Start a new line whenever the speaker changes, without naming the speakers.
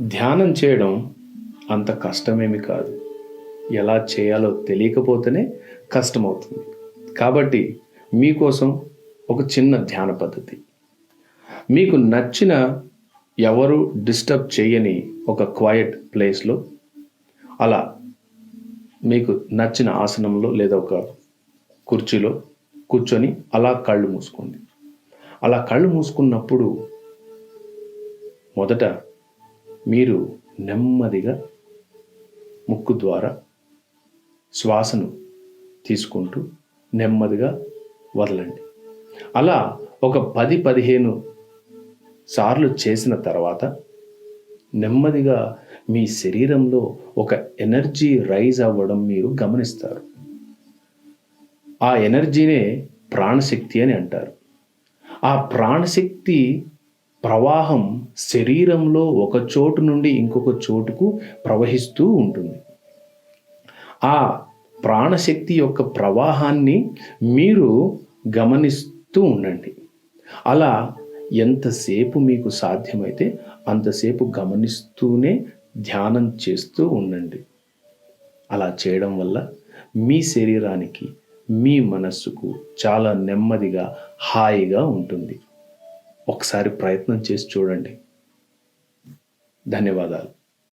ధ్యానం చేయడం అంత కష్టమేమి కాదు. ఎలా చేయాలో తెలియకపోతేనే కష్టమవుతుంది. కాబట్టి మీకోసం ఒక చిన్న ధ్యాన పద్ధతి. మీకు నచ్చిన ఎవరు డిస్టర్బ్ చేయని ఒక క్వైట్ ప్లేస్లో అలా మీకు నచ్చిన ఆసనంలో లేదా ఒక కుర్చీలో కూర్చొని అలా కళ్ళు మూసుకోండి. అలా కళ్ళు మూసుకున్నప్పుడు మొదట మీరు నెమ్మదిగా ముక్కు ద్వారా శ్వాసను తీసుకుంటూ నెమ్మదిగా వదలండి. అలా ఒక పది పదిహేను సార్లు చేసిన తర్వాత నెమ్మదిగా మీ శరీరంలో ఒక ఎనర్జీ రైజ్ అవ్వడం మీరు గమనిస్తారు. ఆ ఎనర్జీనే ప్రాణశక్తి అని అంటారు. ఆ ప్రాణశక్తి ప్రవాహం శరీరంలో ఒక చోటు నుండి ఇంకొక చోటుకు ప్రవహిస్తూ ఉంటుంది. ఆ ప్రాణశక్తి యొక్క ప్రవాహాన్ని మీరు గమనిస్తూ ఉండండి. అలా ఎంతసేపు మీకు సాధ్యమైతే అంతసేపు గమనిస్తూనే ధ్యానం చేస్తూ ఉండండి. అలా చేయడం వల్ల మీ శరీరానికి మీ మనస్సుకు చాలా నెమ్మదిగా హాయిగా ఉంటుంది. ఒకసారి ప్రయత్నం చేసి చూడండి. ధన్యవాదాలు.